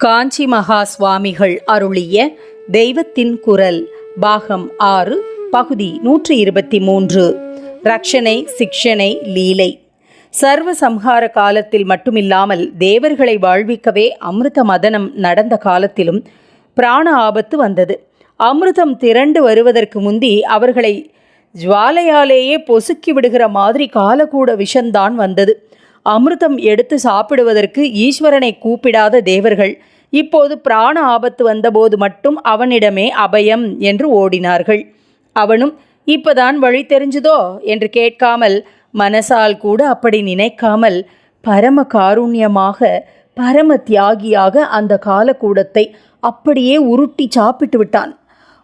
காஞ்சி மகா சுவாமிகள் அருளிய தெய்வத்தின் குரல் பாகம் ஆறு பகுதி நூற்றி இருபத்தி மூன்று. ரக்ஷனை சிக்ஷனை லீலை. சர்வ சம்ஹார காலத்தில் மட்டுமில்லாமல் தேவர்களை வாழ்விக்கவே அமிர்த மதனம் நடந்த காலத்திலும் பிராண ஆபத்து வந்தது. அமிர்தம் திரண்டு வருவதற்கு முந்தி அவர்களை ஜுவாலையாலேயே பொசுக்கி விடுகிற மாதிரி காலக்கூட விஷந்தான் வந்தது. அமிர்தம் எடுத்து சாப்பிடுவதற்கு ஈஸ்வரனை கூப்பிடாத தேவர்கள். இப்போது பிராண ஆபத்து வந்தபோது மட்டும் அவனிடமே அபயம் என்று ஓடினார்கள். அவனும் இப்பதான் வழி தெரிஞ்சுதோ? என்று கேட்காமல் மனசால் கூட அப்படி நினைக்காமல் பரம காருண்யமாக பரம தியாகியாக அந்த காலக்கூடத்தை அப்படியே உருட்டி சாப்பிட்டு விட்டான்.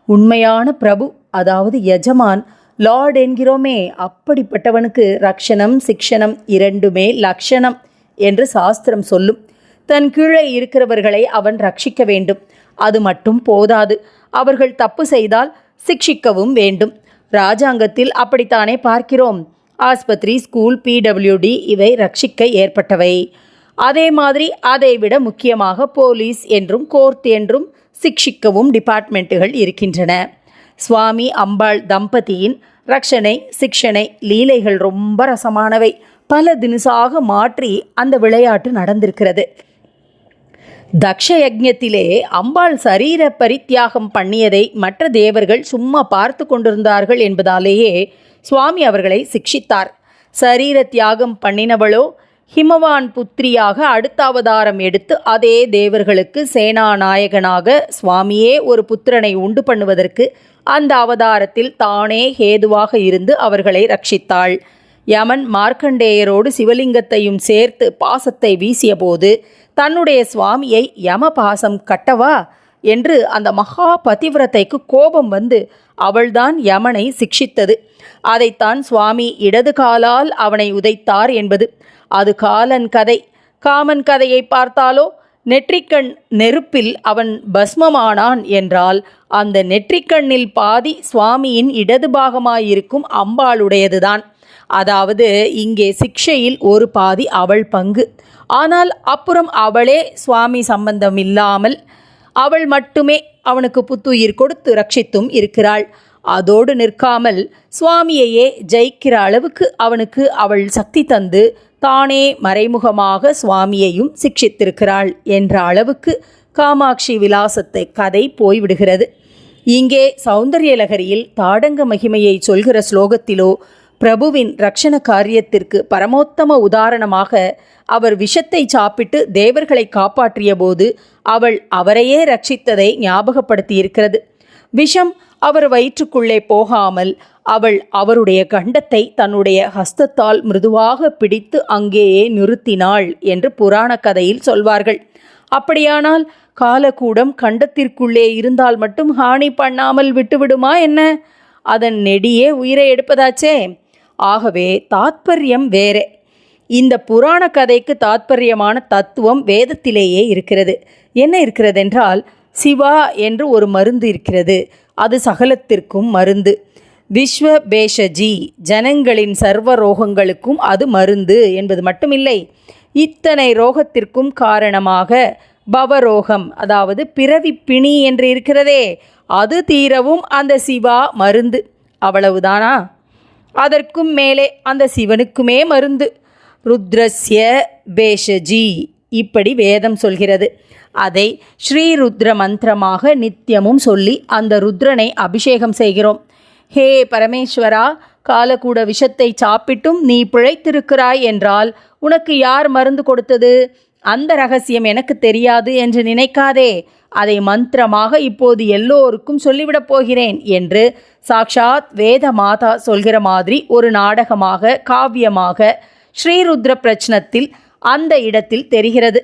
உண்மையான பிரபு அதாவது எஜமான் லார்ட் என்கிறோமே அப்படிப்பட்டவனுக்கு ரக்ஷணம் சிக்ஷணம் இரண்டுமே லக்ஷணம் என்று சாஸ்திரம் சொல்லும். தன் கீழே இருக்கிறவர்களை அவன் ரட்சிக்க வேண்டும். அது மட்டும் போதாது. அவர்கள் தப்பு செய்தால் சிக்ஷிக்கவும் வேண்டும். ராஜாங்கத்தில் அப்படித்தானே பார்க்கிறோம். ஆஸ்பத்திரி ஸ்கூல் பிடபிள்யூடி இவை ரட்சிக்க ஏற்பட்டவை. அதே மாதிரி அதைவிட முக்கியமாக போலீஸ் என்றும் கோர்ட் என்றும் சிக்ஷிக்கவும் டிபார்ட்மெண்ட்டுகள் இருக்கின்றன. சுவாமி அம்பாள் தம்பதியின் ரக்ஷனை சிக்ஷனை லீலைகள் ரொம்ப ரசமானவை. பல தினுசாக மாற்றி அந்த விளையாட்டு நடந்திருக்கிறது. தக்ஷ யஜ்ஞத்திலே அம்பாள் சரீர பரித்தியாகம் பண்ணியதை மற்ற தேவர்கள் சும்மா பார்த்து கொண்டிருந்தார்கள் என்பதாலேயே சுவாமி அவர்களை சிக்ஷித்தார். சரீர தியாகம் பண்ணினவளோ ஹிமவான் புத்திரியாக அடுத்த அவதாரம் எடுத்து அதே தேவர்களுக்கு சேனாநாயகனாக சுவாமியே ஒரு புத்திரனை உண்டு பண்ணுவதற்கு அந்த அவதாரத்தில் தானே ஹேதுவாக இருந்து அவர்களை ரட்சித்தாள். யமன் மார்க்கண்டேயரோடு சிவலிங்கத்தையும் சேர்த்து பாசத்தை வீசியபோது தன்னுடைய சுவாமியை யம பாசம் கட்டவா? என்று அந்த மகா பதிவிரத்தைக்கு கோபம் வந்து அவள்தான் யமனை சிக்ஷித்தது. அதைத்தான் சுவாமி இடது காலால் அவனை உதைத்தார் என்பது. அது காலன் கதை. காமன் கதையை பார்த்தாலோ நெற்றிக்கண் நெருப்பில் அவன் பஸ்மமானான் என்றால் அந்த நெற்றிக்கண்ணில் பாதி சுவாமியின் இடது பாகமாயிருக்கும் அம்பாளுடையதுதான். அதாவது இங்கே சிக்ஷையில் ஒரு பாதி அவள் பங்கு. ஆனால் அப்புறம் அவளே சுவாமி சம்பந்தம் இல்லாமல் அவள் மட்டுமே அவனுக்கு புத்துயிர் கொடுத்து ரட்சித்தும் இருக்கிறாள். அதோடு நிற்காமல் சுவாமியையே ஜெயிக்கிற அளவுக்கு அவனுக்கு அவள் சக்தி தந்து தானே மறைமுகமாக சுவாமியையும் சிக்ஷித்திருக்கிறாள் என்ற அளவுக்கு காமாட்சி விலாசத்தை கதை போய்விடுகிறது. இங்கே சௌந்தர்யலகரியில் தாடங்க மகிமையை சொல்கிற ஸ்லோகத்திலோ பிரபுவின் ரக்ஷண காரியத்திற்கு பரமோத்தம உதாரணமாக அவர் விஷத்தை சாப்பிட்டு தேவர்களை காப்பாற்றிய போது அவள் அவரையே ரட்சித்ததை ஞாபகப்படுத்தியிருக்கிறது. விஷம் அவர் வயிற்றுக்குள்ளே போகாமல் அவள் அவருடைய கண்டத்தை தன்னுடைய ஹஸ்தத்தால் மிருதுவாக பிடித்து அங்கேயே நிறுத்தினாள் என்று புராண கதையில் சொல்வார்கள். அப்படியானால் காலக்கூடம் கண்டத்திற்குள்ளே இருந்தால் மட்டும் ஹானி பண்ணாமல் விட்டுவிடுமா என்ன? அதன் நெடியே உயிரை எடுப்பதாச்சே? ஆகவே தாத்பரியம் வேறே. இந்த புராண கதைக்கு தாத்பரியமான தத்துவம் வேதத்திலேயே இருக்கிறது. என்ன இருக்கிறதென்றால் சிவா என்று ஒரு மருந்து இருக்கிறது. அது சகலத்திற்கும் மருந்து. விஸ்வ பேஷஜி ஜனங்களின் சர்வ ரோகங்களுக்கும் அது மருந்து என்பது மட்டுமில்லை. இத்தனை ரோகத்திற்கும் காரணமாக பவரோகம் அதாவது பிறவி பிணி என்று இருக்கிறதே அது தீரவும் அந்த சிவா மருந்து. அவ்வளவுதானா? அதற்கும் மேலே அந்த சிவனுக்குமே மருந்து. ருத்ரஸ்ய பேஷஜி இப்படி வேதம் சொல்கிறது. அதை ஸ்ரீருத்ர மந்திரமாக நித்தியமும் சொல்லி அந்த ருத்ரனை அபிஷேகம் செய்கிறோம். ஹே பரமேஸ்வரா காலக்கூட விஷத்தை சாப்பிட்டும் நீ பிழைத்திருக்கிறாய் என்றால் உனக்கு யார் மருந்து கொடுத்தது? அந்த ரகசியம் எனக்கு தெரியாது என்று நினைக்காதே. அதை மந்திரமாக இப்போது எல்லோருக்கும் சொல்லிவிடப் போகிறேன் என்று சாக்ஷாத் வேத மாதா சொல்கிற மாதிரி ஒரு நாடகமாக காவியமாக ஸ்ரீருத்ர பிரச்சனத்தில் அந்த இடத்தில் தெரிகிறது.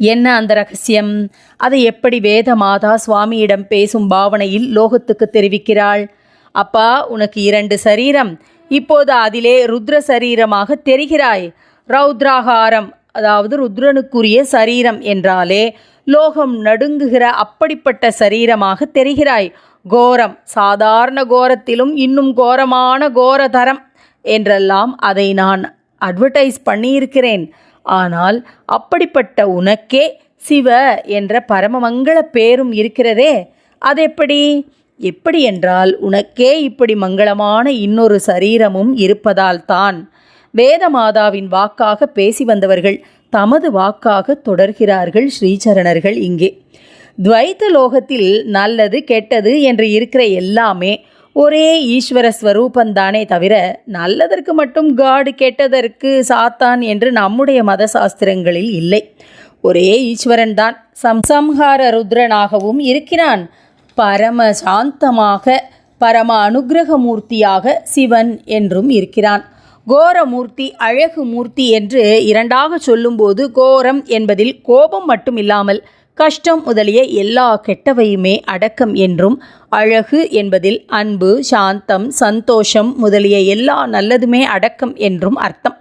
என்ன அந்த ரகசியம்? அதை எப்படி வேத மாதா சுவாமியிடம் பேசும் பாவனையில் லோகத்துக்கு தெரிவிக்கிறாள்? அப்பா உனக்கு இரண்டு சரீரம். இப்போது அதிலே ருத்ர சரீரமாக தெரிகிறாய். ரௌத்ராகாரம் அதாவது ருத்ரனுக்குரிய சரீரம் என்றாலே லோகம் நடுங்குகிற அப்படிப்பட்ட சரீரமாக தெரிகிறாய். கோரம் சாதாரண கோரத்திலும் இன்னும் கோரமான கோரதரம் என்றெல்லாம் அதை நான் அட்வர்டைஸ் பண்ணியிருக்கிறேன். ஆனால் அப்படிப்பட்ட உனக்கே சிவ என்ற பரமமங்கள பேரும் இருக்கிறதே. அது எப்படி என்றால் உனக்கே இப்படி மங்களமான இன்னொரு சரீரமும் இருப்பதால் தான். வேதமாதாவின் வாக்காக பேசி வந்தவர்கள் தமது வாக்காக தொடர்கிறார்கள் ஸ்ரீசரணர்கள் இங்கே. துவைத்த லோகத்தில் நல்லது கெட்டது என்று இருக்கிற எல்லாமே ஒரே ஈஸ்வர ஸ்வரூபந்தானே தவிர நல்லதற்கு மட்டும் காடு கெட்டதற்கு சாத்தான் என்று நம்முடைய மத சாஸ்திரங்களில் இல்லை. ஒரே ஈஸ்வரன் தான் சம்சம்ஹார ருத்ரனாகவும் இருக்கிறான். பரம சாந்தமாக பரம அனுகிரகமூர்த்தியாக சிவன் என்றும் இருக்கிறான். கோரமூர்த்தி அழகு மூர்த்தி என்று இரண்டாக சொல்லும்போது கோரம் என்பதில் கோபம் மட்டும் இல்லாமல் கஷ்டம் முதலிய எல்லா கெட்டவையுமே அடக்கம் என்றும் அழகு என்பதில் அன்பு சாந்தம் சந்தோஷம் முதலிய எல்லா நல்லதுமே அடக்கம் என்றும் அர்த்தம்.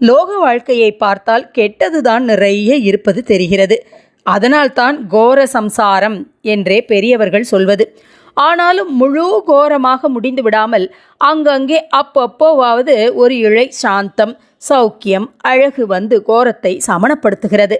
லோக வாழ்க்கையை பார்த்தால் கெட்டதுதான் நிறைய இருப்பது தெரிகிறது. அதனால்தான் கோர சம்சாரம் என்றே பெரியவர்கள் சொல்வது. ஆனாலும் முழு கோரமாக முடிந்து விடாமல் அங்கங்கே அப்பப்போவாவது ஒரு இழை சாந்தம் சௌக்கியம் அழகு வந்து கோரத்தை சமணப்படுத்துகிறது.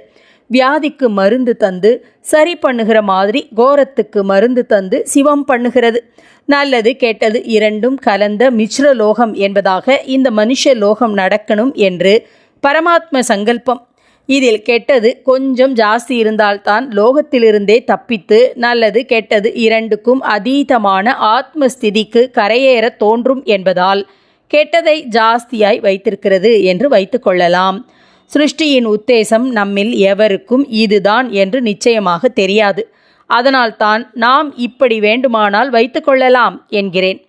வியாதிக்கு மருந்து தந்து சரி பண்ணுகிற மாதிரி கோரத்துக்கு மருந்து தந்து சிவம் பண்ணுகிறது. நல்லது கெட்டது இரண்டும் கலந்த மிஸ்ர லோகம் என்பதாக இந்த மனுஷ லோகம் நடக்கணும் என்று பரமாத்ம சங்கல்பம் இதில் கெட்டது கொஞ்சம் ஜாஸ்தி இருந்தால்தான் லோகத்திலிருந்தே தப்பித்து நல்லது கெட்டது இரண்டுக்கும் அதீதமான ஆத்மஸ்திதிக்கு கரையேற தோன்றும் என்பதால் கெட்டதை ஜாஸ்தியாய் வைத்திருக்கிறது என்று வைத்துக்கொள்ளலாம் சிருஷ்டியின் உத்தேசம் நம்மில் எவருக்கும் இதுதான் என்று நிச்சயமாக தெரியாது. அதனால்தான் நாம் இப்படி வேண்டுமானால் வைத்துக்கொள்ளலாம் என்கிறேன்.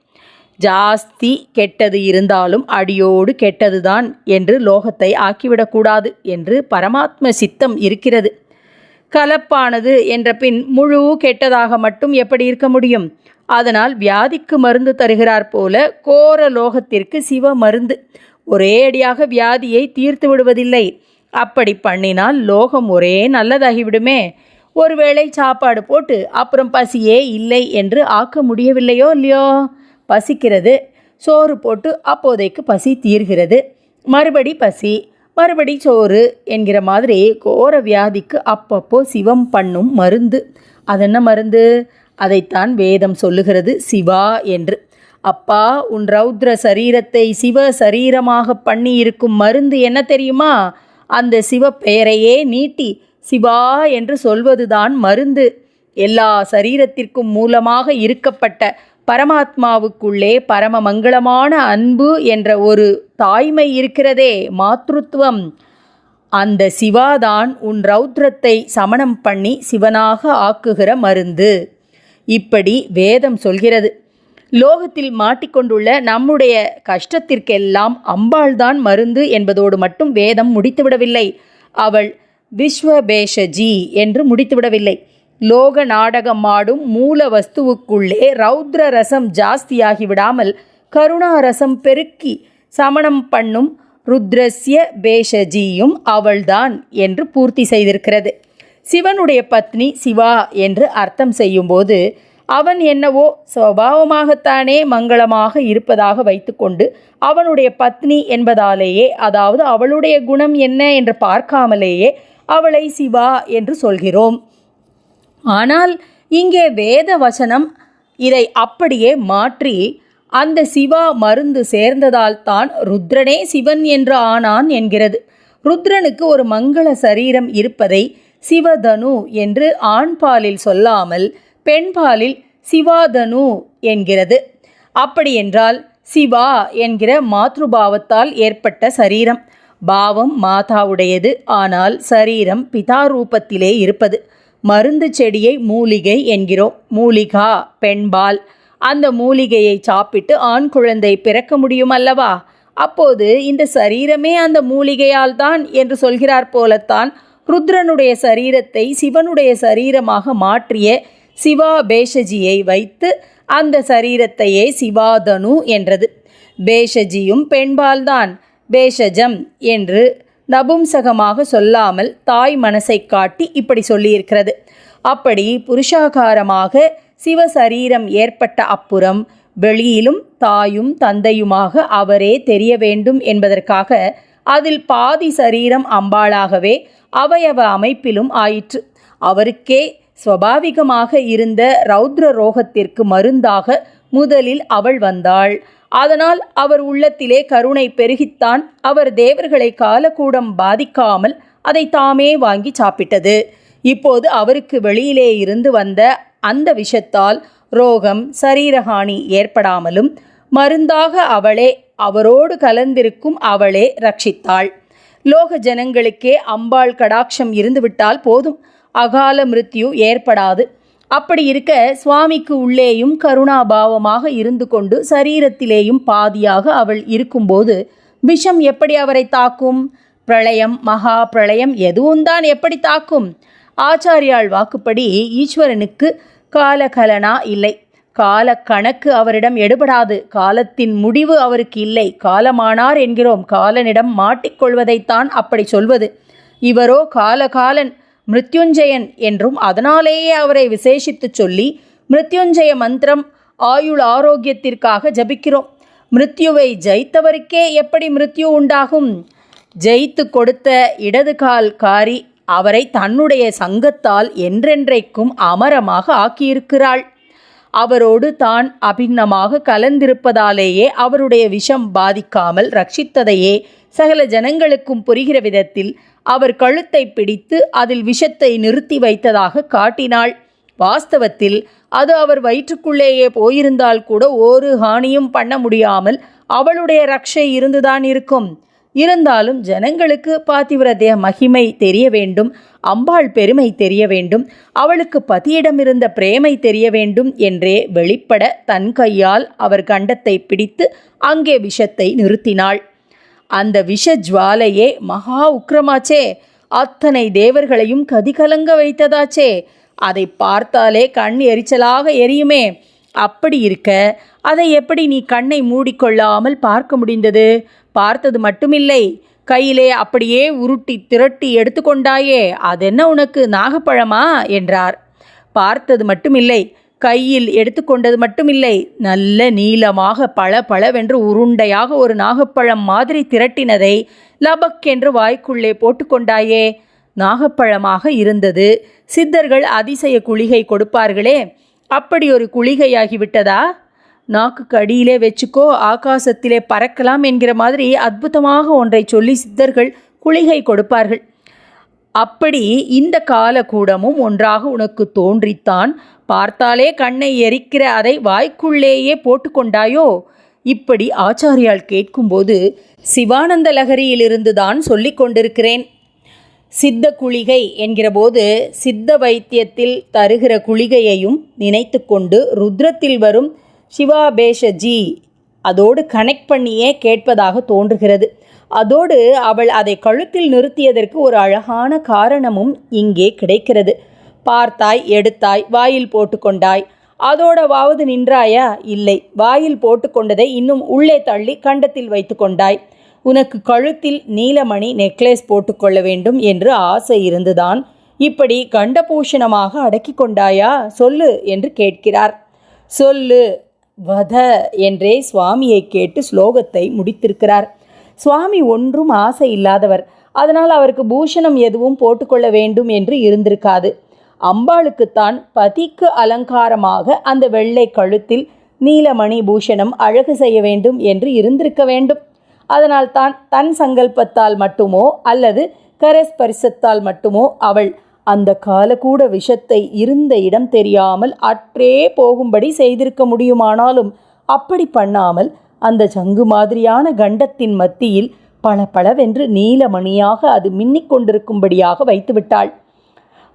ஜாஸ்தி கெட்டது இருந்தாலும் அடியோடு கெட்டதுதான் என்று லோகத்தை ஆக்கிவிடக்கூடாது என்று பரமாத்ம சித்தம் இருக்கிறது. கலப்பானது என்ற பின் முழு கெட்டதாக மட்டும் எப்படி இருக்க முடியும்? அதனால் வியாதிக்கு மருந்து தருகிறார் போல கோர லோகத்திற்கு சிவ மருந்து. ஒரே அடியாக வியாதியை தீர்த்து விடுவதில்லை. அப்படி பண்ணினால் லோகம் ஒரே நல்லதாகிவிடுமே. ஒருவேளை சாப்பாடு போட்டு அப்புறம் பசியே இல்லை என்று ஆக்க முடியவில்லையோ இல்லையோ? பசிக்கிறது. சோறு போட்டு அப்போதைக்கு பசி தீர்கிறது. மறுபடி பசி மறுபடி சோறு என்கிற மாதிரி கோர வியாதிக்கு அப்பப்போ சிவம் பண்ணும் மருந்து. அது என்ன மருந்து? அதைத்தான் வேதம் சொல்லுகிறது. சிவா என்று. அப்பா உன் ரௌத்ர சரீரத்தை சிவ சரீரமாக பண்ணி இருக்கும் மருந்து என்ன தெரியுமா? அந்த சிவ பெயரையே நீட்டி சிவா என்று சொல்வதுதான் மருந்து. எல்லா சரீரத்திற்கும் மூலமாக இருக்கப்பட்ட பரமாத்மாவுக்குள்ளே பரம மங்களமான அன்பு என்ற ஒரு தாய்மை இருக்கிறதே மாத்ருத்துவம் அந்த சிவாதான் உன் ரௌத்ரத்தை சமணம் பண்ணி சிவனாக ஆக்குகிற மருந்து. இப்படி வேதம் சொல்கிறது. லோகத்தில் மாட்டிக்கொண்டுள்ள நம்முடைய கஷ்டத்திற்கெல்லாம் அம்பாள்தான் மருந்து என்பதோடு மட்டும் வேதம் முடித்துவிடவில்லை. அவள் விஸ்வபேஷஜி என்று முடித்துவிடவில்லை. லோக நாடகம் ஆடும் மூல வஸ்துவுக்குள்ளே ரௌத்ர ரசம் ஜாஸ்தியாகி விடாமல் கருணா ரசம் பெருக்கி சமணம் பண்ணும் ருத்ரஸ்ய பேஷஜியும் அவள்தான் என்று பூர்த்தி செய்திருக்கிறது. சிவனுடைய பத்னி சிவா என்று அர்த்தம் செய்யும்போது அவன் என்னவோ சுவாவமாகத்தானே மங்களமாக இருப்பதாக வைத்துக்கொண்டு அவனுடைய பத்னி என்பதாலேயே அதாவது அவளுடைய குணம் என்ன என்று பார்க்காமலேயே அவளை சிவா என்று சொல்கிறோம். ஆனால் இங்கே வேத வசனம் இதை அப்படியே மாற்றி அந்த சிவா மருந்து சேர்ந்ததால் தான் ருத்ரனே சிவன் என்று ஆனான் என்கிறது. ருத்ரனுக்கு ஒரு மங்கள சரீரம் இருப்பதை சிவதனு என்று ஆண்பாலில் சொல்லாமல் பெண்பாலில் சிவாதனு என்கிறது. அப்படியென்றால் சிவா என்கிற மாத்ருபாவத்தால் ஏற்பட்ட சரீரம். பாவம் மாதாவுடையது ஆனால் சரீரம் பிதா ரூபத்திலே இருப்பது. மருந்து செடியை மூலிகை என்கிறோம். மூலிகா பெண்பால். அந்த மூலிகையை சாப்பிட்டு ஆண் குழந்தை பிறக்க முடியும் அல்லவா? அப்போது இந்த சரீரமே அந்த மூலிகையால் தான் என்று சொல்கிறார் போலத்தான் ருத்ரனுடைய சரீரத்தை சிவனுடைய சரீரமாக மாற்றிய சிவா பேஷஜியை வைத்து அந்த சரீரத்தையே சிவாதனு என்றது. பேஷஜியும் பெண்பால்தான் பேஷஜம் என்று நபும்சகமாக சொல்லாமல் தாய் மனசை காட்டி இப்படி சொல்லியிருக்கிறது. அப்படி புருஷாகாரமாக சிவசரீரம் ஏற்பட்ட அப்புறம் வெளியிலும் தாயும் தந்தையுமாக அவரே தெரிய வேண்டும் என்பதற்காக அதில் பாதி சரீரம் அம்பாளாகவே அவயவ அமைப்பிலும் ஆயிற்று. அவருக்கே ஸ்வபாவிகமாக இருந்த ரௌத்ர ரோகத்திற்கு மருந்தாக முதலில் அவள் வந்தாள். அதனால் அவர் உள்ளத்திலே கருணை பெருகித்தான். அவர் தேவர்களை காலக்கூடம் பாதிக்காமல் அதை தாமே வாங்கி சாப்பிட்டது. இப்போது அவருக்கு வெளியிலே இருந்து வந்த அந்த விஷத்தால் ரோகம் சரீரஹானி ஏற்படாமலும் மருந்தாக அவளே அவரோடு கலந்திருக்கும் அவளே ரட்சித்தாள். லோக ஜனங்களுக்கே அம்பாள் கடாட்சம் இருந்துவிட்டால் போதும். அகால மிருத்யு ஏற்படாது. அப்படி இருக்க சுவாமிக்கு உள்ளேயும் கருணாபாவமாக இருந்து கொண்டு சரீரத்திலேயும் பாதியாக அவள் இருக்கும்போது விஷம் எப்படி அவரை தாக்கும்? பிரளயம் மகா பிரளயம் எதுவும் தான் எப்படி தாக்கும்? ஆச்சாரியாள் வாக்குப்படி ஈஸ்வரனுக்கு காலகலனா இல்லை. கால கணக்கு அவரிடம் எடுபடாது. காலத்தின் முடிவு அவருக்கு இல்லை. காலமானார் என்கிறோம். காலனிடம் மாட்டிக்கொள்வதைத்தான் அப்படி சொல்வது. இவரோ காலகாலன். மிருத்யுஞ்சயன் என்றும் அதனாலேயே அவரை விசேஷித்து சொல்லி மிருத்யுஞ்சய மந்திரம் ஆயுள் ஆரோக்கியத்திற்காக ஜபிக்கிறோம். மிருத்யுவை ஜெயித்தவருக்கே எப்படி மிருத்யு உண்டாகும்? ஜெயித்து கொடுத்த இடது கால் காரி அவரை தன்னுடைய சங்கத்தால் என்றென்றைக்கும் அமரமாக ஆக்கியிருக்கிறாள். அவரோடு தான் அபிண்ணமாக கலந்திருப்பதாலேயே அவருடைய விஷம் பாதிக்காமல் ரட்சித்ததையே சகல ஜனங்களுக்கும் புரிகிற விதத்தில் அவர் கழுத்தை பிடித்து அதில் விஷத்தை நிறுத்தி வைத்ததாக காட்டினாள். வாஸ்தவத்தில் அது அவர் வயிற்றுக்குள்ளேயே போயிருந்தால் கூட ஒரு ஹானியும் பண்ண முடியாமல் அவளுடைய ரக்ஷை இருந்துதான் இருக்கும். இருந்தாலும் ஜனங்களுக்கு பாத்திவிரதே மகிமை தெரிய வேண்டும் அம்பாள் பெருமை தெரிய வேண்டும் அவளுக்கு பதியிடமிருந்த பிரேமை தெரிய வேண்டும் என்றே வெளிப்பட தன் கையால் அவர் கண்டத்தை பிடித்து அங்கே விஷத்தை நிறுத்தினாள். அந்த விஷ ஜுவாலையே மகா உக்கிரமாச்சே. அத்தனை தேவர்களையும் கதிகலங்க வைத்ததாச்சே. அதை பார்த்தாலே கண் எரிச்சலாக எரியுமே. அப்படி இருக்க அதை எப்படி நீ கண்ணை மூடிக்கொள்ளாமல் பார்க்க முடிந்தது? பார்த்தது மட்டுமில்லை. கையிலே அப்படியே உருட்டி திரட்டி எடுத்துக்கொண்டாயே. அதென்ன உனக்கு நாகப்பழமா? என்றார். பார்த்தது மட்டுமில்லை. கையில் எடுத்துக்கொண்டது மட்டுமில்லை. நல்ல நீளமாக பள பளவென்று உருண்டையாக ஒரு நாகப்பழம் மாதிரி திரட்டினதை லபக் என்று வாய்க்குள்ளே போட்டுக்கொண்டாயே. நாகப்பழமாக இருந்தது. சித்தர்கள் அதிசய குளிகை கொடுப்பார்களே. அப்படி ஒரு குளிகையாகிவிட்டதா? நாக்குக்கு அடியிலே வச்சுக்கோ ஆகாசத்திலே பறக்கலாம் என்கிற மாதிரி அற்புதமாக ஒன்றை சொல்லி சித்தர்கள் குளிகை கொடுப்பார்கள். அப்படி இந்த காலகூடமும் ஒன்றாக உனக்கு தோன்றித்தான். பார்த்தாலே கண்ணை எரிக்கிற அதை வாய்க்குள்ளேயே போட்டுக்கொண்டாயோ? இப்படி ஆச்சாரியால் கேட்கும்போது சிவானந்த லகரியிலிருந்து தான் சொல்லிக் கொண்டிருக்கிறேன். சித்த குளிகை என்கிறபோது சித்த வைத்தியத்தில் தருகிற குளிகையையும் நினைத்து கொண்டு ருத்ரத்தில் வரும் சிவாபேஷஜி அதோடு கனெக்ட் பண்ணியே கேட்பதாக தோன்றுகிறது. அதோடு அவள் அதை கழுத்தில் நிறுத்தியதற்கு ஒரு அழகான காரணமும் இங்கே கிடைக்கிறது. பார்த்தாய் எடுத்தாய் வாயில் போட்டுக்கொண்டாய் அதோடவாவது நின்றாயா? இல்லை. வாயில் போட்டுக்கொண்டதை இன்னும் உள்ளே தள்ளி கண்டத்தில் வைத்து கொண்டாய். உனக்கு கழுத்தில் நீலமணி நெக்லஸ் போட்டுக்கொள்ள வேண்டும் என்று ஆசை இருந்துதான். இப்படி கண்டபூஷணமாக அடக்கி கொண்டாயா? சொல்லு என்று கேட்கிறார். சொல்லு வத என்றே சுவாமியை கேட்டு ஸ்லோகத்தை முடித்திருக்கிறார். சுவாமி ஒன்றும் ஆசை இல்லாதவர். அதனால் அவருக்கு பூஷணம் எதுவும் போட்டுக்கொள்ள வேண்டும் என்று இருந்திருக்காது. அம்பாளுக்குத்தான் பதிக்கு அலங்காரமாக அந்த வெள்ளை கழுத்தில் நீலமணி பூஷணம் அழகு செய்ய வேண்டும் என்று இருந்திருக்க வேண்டும். அதனால் தான் தன் சங்கல்பத்தால் மட்டுமோ அல்லது கரஸ்பரிசத்தால் மட்டுமோ அவள் அந்த காலக்கூட விஷத்தை இருந்த இடம் தெரியாமல் அற்றே போகும்படி செய்திருக்க முடியுமானாலும் அப்படி பண்ணாமல் அந்த சங்கு மாதிரியான கண்டத்தின் மத்தியில் பல பளவென்று நீலமணியாக அது மின்னிக் கொண்டிருக்கும்படியாக வைத்துவிட்டாள்.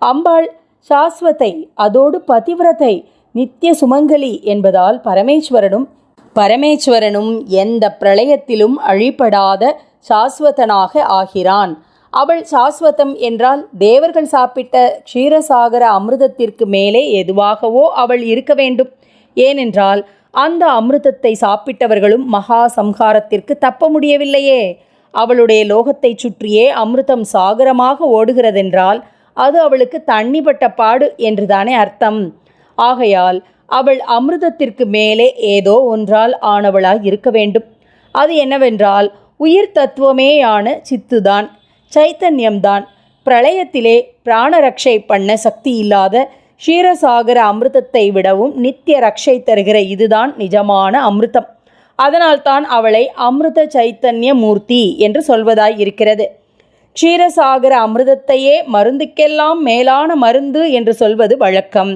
அம்பாள் சாஸ்வதை அதோடு பதிவிரதை நித்திய சுமங்கலி என்பதால் பரமேஸ்வரனும் பரமேஸ்வரனும் எந்த பிரளயத்திலும் அழிபடாத சாஸ்வதனாக ஆகிறான். அவள் சாஸ்வதம் என்றால் தேவர்கள் சாப்பிட்ட க்ஷீரசாகர அமிர்தத்திற்கு மேலே எதுவாகவோ அவள் இருக்க வேண்டும். ஏனென்றால் அந்த அமிர்தத்தை சாப்பிட்டவர்களும் மகா சம்ஹாரத்திற்கு தப்ப முடியவில்லையே. அவளுடைய லோகத்தைச் சுற்றியே அமிர்தம் சாகரமாக ஓடுகிறதென்றால் அது அவளுக்கு தண்ணிப்பட்ட பாடு என்றுதானே அர்த்தம். ஆகையால் அவள் அமிர்தத்திற்கு மேலே ஏதோ ஒன்றால் ஆனவளாய் இருக்க வேண்டும். அது என்னவென்றால் உயிர் தத்துவமேயான சித்துதான் சைத்தன்யம்தான் பிரளயத்திலே பிராணரக்ஷை பண்ண சக்தி இல்லாத க்ஷீரசாகர அமிர்தத்தை விடவும் நித்திய ரக்ஷை தருகிற இதுதான் நிஜமான அமிர்தம். அதனால்தான் அவளை அமிர்த சைத்தன்ய மூர்த்தி என்று சொல்வதாய் இருக்கிறது. க்ஷீரசாகர அமிர்தத்தையே மருந்துக்கெல்லாம் மேலான மருந்து என்று சொல்வது வழக்கம்.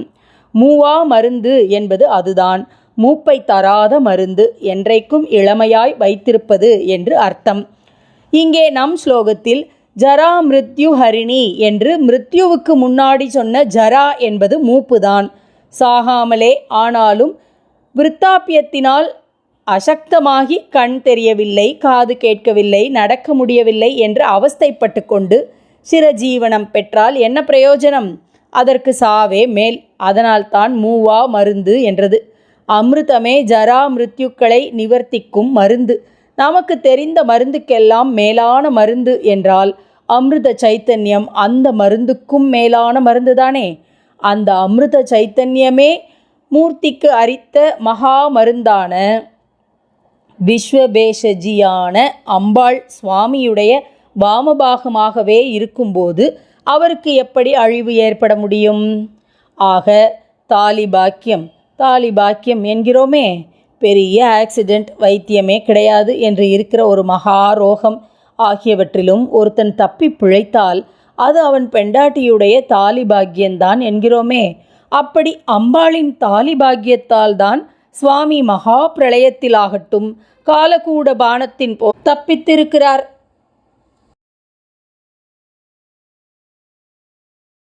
மூவா மருந்து என்பது அதுதான். மூப்பை தராத மருந்து என்றைக்கும் இளமையாய் வைத்திருப்பது என்று அர்த்தம். இங்கே நம் ஸ்லோகத்தில் ஜரா மிருத்யு ஹரிணி என்று மிருத்யுவுக்கு முன்னாடி சொன்ன ஜரா என்பது மூப்புதான். சாகாமலே ஆனாலும் விருத்தாப்பியத்தினால் அசக்தமாகி கண் தெரியவில்லை காது கேட்கவில்லை நடக்க முடியவில்லை என்று அவஸ்தைப்பட்டு கொண்டு சிரஜீவனம் பெற்றால் என்ன பிரயோஜனம்? அதற்கு சாவே மேல். அதனால்தான் மூவா மருந்து என்றது. அமிர்தமே ஜரா மிருத்யுக்களை நிவர்த்திக்கும் மருந்து. நமக்கு தெரிந்த மருந்துக்கெல்லாம் மேலான மருந்து என்றால் அமிர்த சைத்தன்யம் அந்த மருந்துக்கும் மேலான மருந்து தானே அந்த அமிர்த சைத்தன்யமே மூர்த்திக்கு அரித்த மகா மருந்தான விஸ்வபேஷஜியான அம்பாள் சுவாமியுடைய வாமபாகமாகவே இருக்கும்போது அவருக்கு எப்படி அழிவு ஏற்பட முடியும்? ஆக தாலி பாக்கியம் தாலி பாக்கியம் என்கிறோமே பெரிய ஆக்சிடெண்ட் வைத்தியமே கிடையாது என்று இருக்கிற ஒரு மகா ரோகம் ஆகியவற்றிலும் ஒருத்தன் தப்பி பிழைத்தால் அது அவன் பெண்டாட்டியுடைய தாலி பாக்கியந்தான் என்கிறோமே. அப்படி அம்பாளின் தாலி பாக்கியத்தால் தான் சுவாமி மகா பிரளயத்திலாகட்டும் காலகூட பானத்தின் போ தப்பித்திருக்கிறார்.